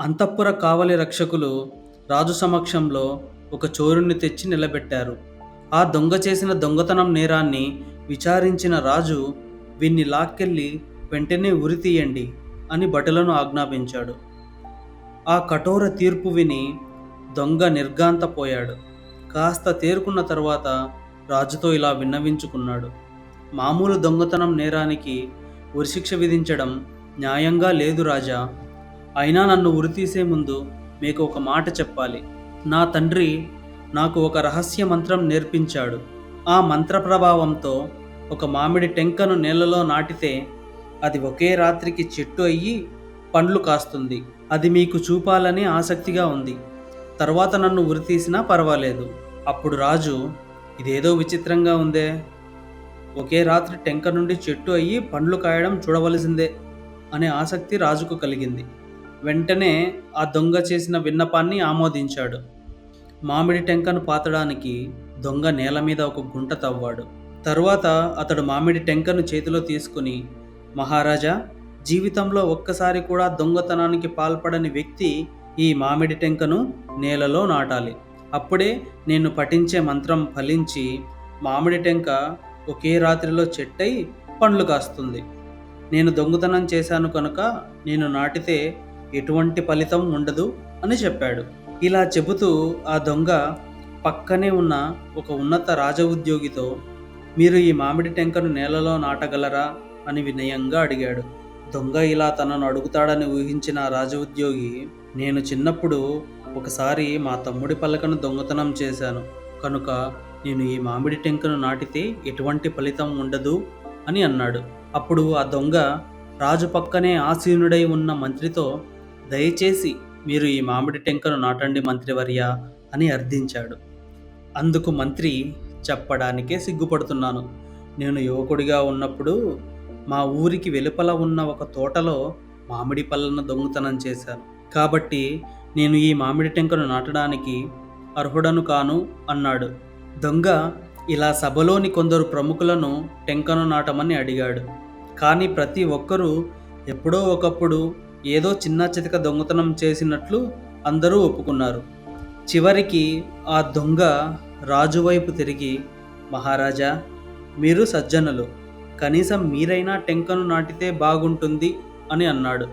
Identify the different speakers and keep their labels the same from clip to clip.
Speaker 1: అంతఃపుర కావలి రక్షకులు రాజు సమక్షంలో ఒక చోరుని తెచ్చి నిలబెట్టారు. ఆ దొంగ చేసిన దొంగతనం నేరాన్ని విచారించిన రాజు వీన్ని లాక్కెళ్ళి వెంటనే ఉరి తీయండి అని భటులను ఆజ్ఞాపించాడు. ఆ కఠోర తీర్పు విని దొంగ నిర్గాంతపోయాడు కాస్త తేరుకున్న తర్వాత రాజుతో ఇలా విన్నవించుకున్నాడు. మామూలు దొంగతనం నేరానికి ఉరిశిక్ష విధించడం న్యాయంగా లేదు రాజా. అయినా నన్ను ఉరితీసే ముందు మీకు ఒక మాట చెప్పాలి. నా తండ్రి నాకు ఒక రహస్య మంత్రం నేర్పించాడు. ఆ మంత్ర ప్రభావంతో ఒక మామిడి టెంకను నేలలో నాటితే అది ఒకే రాత్రికి చెట్టు అయ్యి పండ్లు కాస్తుంది. అది మీకు చూపాలని ఆసక్తిగా ఉంది. తర్వాత నన్ను ఉరితీసినా పర్వాలేదు. అప్పుడు రాజు ఇదేదో విచిత్రంగా ఉందే. ఒకే రాత్రి టెంక నుండి చెట్టు అయ్యి పండ్లు కాయడం చూడవలసిందే అనే ఆసక్తి రాజుకు కలిగింది. వెంటనే ఆ దొంగ చేసిన విన్నపాన్ని ఆమోదించాడు. మామిడి టెంకను పాతడానికి దొంగ నేల మీద ఒక గుంట తవ్వాడు. తరువాత అతడు మామిడి టెంకను చేతిలో తీసుకుని మహారాజా జీవితంలో ఒక్కసారి కూడా దొంగతనానికి పాల్పడని వ్యక్తి ఈ మామిడి టెంకను నేలలో నాటాలి. అప్పుడే నేను పఠించే మంత్రం ఫలించి మామిడి టెంక ఒకే రాత్రిలో చెట్టై పండ్లు కాస్తుంది. నేను దొంగతనం చేశాను కనుక నేను నాటితే ఎటువంటి ఫలితం ఉండదు అని చెప్పాడు. ఇలా చెబుతూ ఆ దొంగ పక్కనే ఉన్న ఒక ఉన్నత రాజ ఉద్యోగితో మీరు ఈ మామిడి టెంకను నేలలో నాటగలరా? అని వినయంగా అడిగాడు. దొంగ ఇలా తనను అడుగుతాడని ఊహించిన రాజ ఉద్యోగి నేను చిన్నప్పుడు ఒకసారి మా తమ్ముడి పలకను దొంగతనం చేశాను. కనుక నేను ఈ మామిడి టెంకను నాటితే ఎటువంటి ఫలితం ఉండదు? అని అన్నాడు. అప్పుడు ఆ దొంగ రాజు పక్కనే ఆసీనుడై ఉన్న మంత్రితో దయచేసి మీరు ఈ మామిడి టెంకను నాటండి మంత్రివర్య అని అర్థించాడు. అందుకు మంత్రి చెప్పడానికే సిగ్గుపడుతున్నాను. నేను యువకుడిగా ఉన్నప్పుడు మా ఊరికి వెలుపల ఉన్న ఒక తోటలో మామిడి పళ్ళను దొంగతనం చేశాను కాబట్టి నేను ఈ మామిడి టెంకను నాటడానికి అర్హుడను కాను అన్నాడు. దొంగ ఇలా సభలోని కొందరు ప్రముఖులను టెంకను నాటమని అడిగాడు. కానీ ప్రతి ఒక్కరూ ఎప్పుడో ఒకప్పుడు ఏదో చిన్న చితక దొంగతనం చేసినట్లు అందరూ ఒప్పుకున్నారు. చివరికి ఆ దొంగ రాజు వైపు తిరిగి మహారాజా మీరు సజ్జనులు. కనీసం మీరైనా టెంకను నాటితే బాగుంటుంది అని అన్నాడు.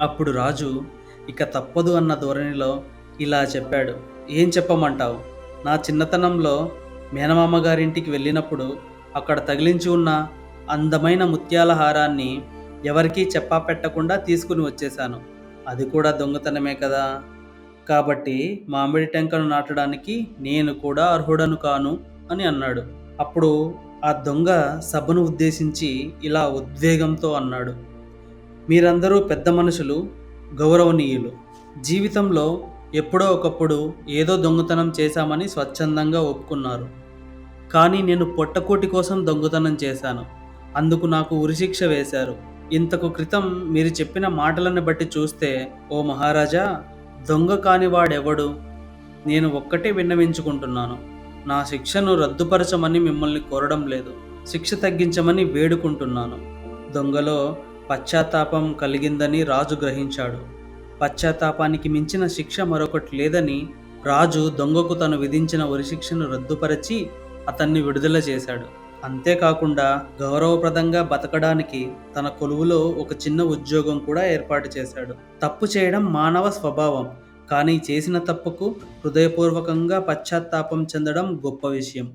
Speaker 1: అప్పుడు రాజు ఇక తప్పదు అన్న ధోరణిలో ఇలా చెప్పాడు. ఏం చెప్పమంటావు? నా చిన్నతనంలో మేనమామ గారింటికి వెళ్ళినప్పుడు అక్కడ తగిలించి ఉన్న అందమైన ముత్యాల హారాన్ని ఎవరికీ చెప్పా పెట్టకుండా తీసుకుని వచ్చేశాను. అది కూడా దొంగతనమే కదా? కాబట్టి మామిడి టెంకను నాటడానికి నేను కూడా అర్హుడను కాను అని అన్నాడు. అప్పుడు ఆ దొంగ సభను ఉద్దేశించి ఇలా ఉద్వేగంతో అన్నాడు. మీరందరూ పెద్ద మనుషులు గౌరవనీయులు. జీవితంలో ఎప్పుడో ఒకప్పుడు ఏదో దొంగతనం చేశామని స్వచ్ఛందంగా ఒప్పుకున్నారు. కానీ నేను పొట్టకోటి కోసం దొంగతనం చేశాను. అందుకు నాకు ఉరిశిక్ష వేశారు. ఇంతకు క్రితం మీరు చెప్పిన మాటలను బట్టి చూస్తే ఓ మహారాజా దొంగ కానివాడెవడు? నేను ఒక్కటే విన్నవించుకుంటున్నాను. నా శిక్షను రద్దుపరచమని మిమ్మల్ని కోరడం లేదు. శిక్ష తగ్గించమని వేడుకుంటున్నాను. దొంగలో పశ్చాత్తాపం కలిగిందని రాజు గ్రహించాడు. పశ్చాత్తాపానికి మించిన శిక్ష మరొకటి లేదని రాజు దొంగకు తను విధించిన ఉరిశిక్షను రద్దుపరచి అతన్ని విడుదల చేశాడు. అంతేకాకుండా గౌరవప్రదంగా బతకడానికి తన కొలువులో ఒక చిన్న ఉద్యోగం కూడా ఏర్పాటు చేశాడు. తప్పు చేయడం మానవ స్వభావం కానీ చేసిన తప్పుకు హృదయపూర్వకంగా పశ్చాత్తాపం చెందడం గొప్ప విషయం.